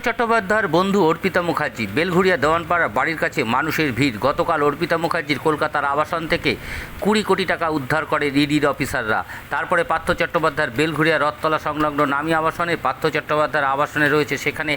চট্টোপাধ্যায়ের বন্ধু অর্পিতা মুখার্জি, বেলঘুরিয়া দেওয়ানপাড়া বাড়ির কাছে মানুষের ভিড়। গতকাল অর্পিতা মুখার্জির কলকাতার আবাসন থেকে কুড়ি কোটি টাকা উদ্ধার করে ইডির অফিসাররা। তারপরে পার্থ চট্টোপাধ্যায়ের বেলঘুরিয়া রথতলা সংলগ্ন নামী আবাসনে পার্থ চট্টোপাধ্যায়ের আবাসনে রয়েছে, সেখানে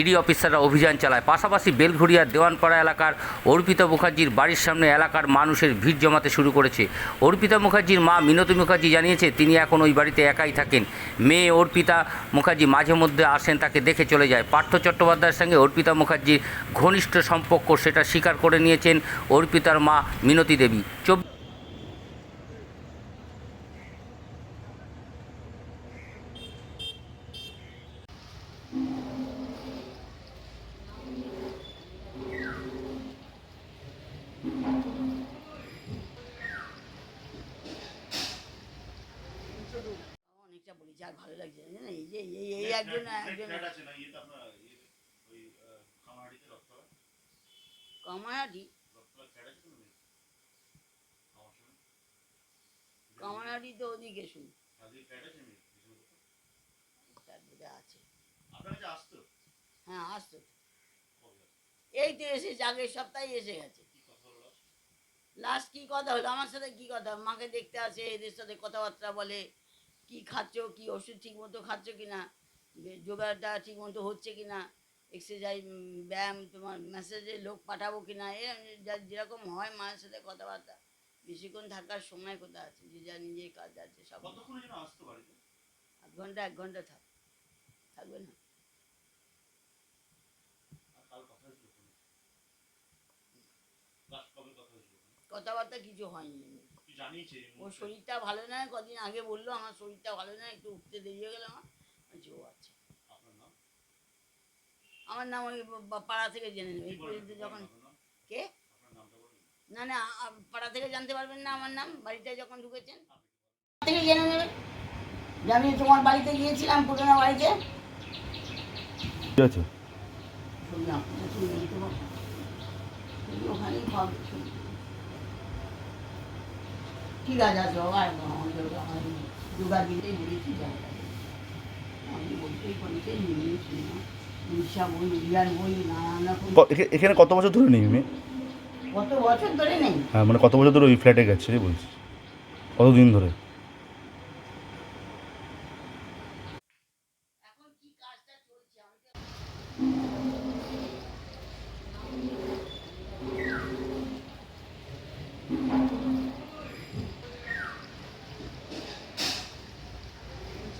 ইডি অফিসাররা অভিযান চালায়। পাশাপাশি বেলঘুরিয়া দেওয়ানপাড়া এলাকার অর্পিতা মুখার্জির বাড়ির সামনে এলাকার মানুষের ভিড় জমাতে শুরু করেছে। অর্পিতা মুখার্জির মা মিনতি মুখার্জি জানিয়েছে, তিনি এখন ওই বাড়িতে একাই থাকেন। মেয়ে অর্পিতা মুখার্জি মাঝে মধ্যে আসেন, তাকে দেখে চলে যায়। পার্থ চট্টোপাধ্যায়ের সঙ্গে অর্পিতা মুখার্জির ঘনিষ্ঠ সম্পর্ক সেটা স্বীকার করে নিয়েছেন অর্পিতার মা মিনতি দেবী। চব অনেকটা বলেছি আর ভালো লাগছে না? এই যে এই এই একজন একজন ইয়ে, কামারহাটি কামারহাটি তো ওদিকে শুন আছে হ্যাঁ আসতো? এই তো এসেছে আগের সপ্তাহে এসে গেছে? লাস্ট কি কথা হলো? আমার সাথে কি কথা? মাকে দেখতে আসে এদের সাথে কথাবার্তা বলে। কি খাচ্ছ কি ওষুধ ঠিক মতো খাচ্ছ কি না যোগাটা ঠিক মতো হচ্ছে কি না এক্সারসাইজ ব্যায়াম তোমার মেসেজে লোক পাঠাবো কি না এ যা- যেরকম হয় মায়ের সাথে কথাবার্তা। বেশিক্ষণ থাকার সময় কোথায় আছে? যে যা নিজের কাজ আছে সব আধ ঘণ্টা এক ঘণ্টা থাক থাকবে না? কথাবার্তা কিছু হয়নি। ওর শরীরটা ভালো নয় কদিন আগে বলল আমার শরীরটা ভালো নয় একটু উঠতে দেরি হয়ে গেল আমার। বলছি, ও আচ্ছা। নাম? আমার নাম ওই পাড়া থেকে জেনে নেবে। এই পর্যন্ত যখন কে? আপনার নামটা বলবেন না না পাড়া থেকে জানতে পারবেন না আমার নাম। বাড়িতে যখন ঢুকেছেন। থেকে জেনে নেবে। যে আমি তোমার বাড়িতে গিয়েছিলাম পুরোনো বাড়িতে। ঠিক আছে? শুনলাম। ওখানেই। ঠিক আছে যোগা বলেছি আমি বলতেই বলতেই নিয়েছি এখানে কত বছর ধরে নেই মেয়ে কত বছর ধরে নেই? হ্যাঁ মানে কত বছর ধরে ওই ফ্ল্যাটে গেছে রে বলছি। কতদিন ধরে?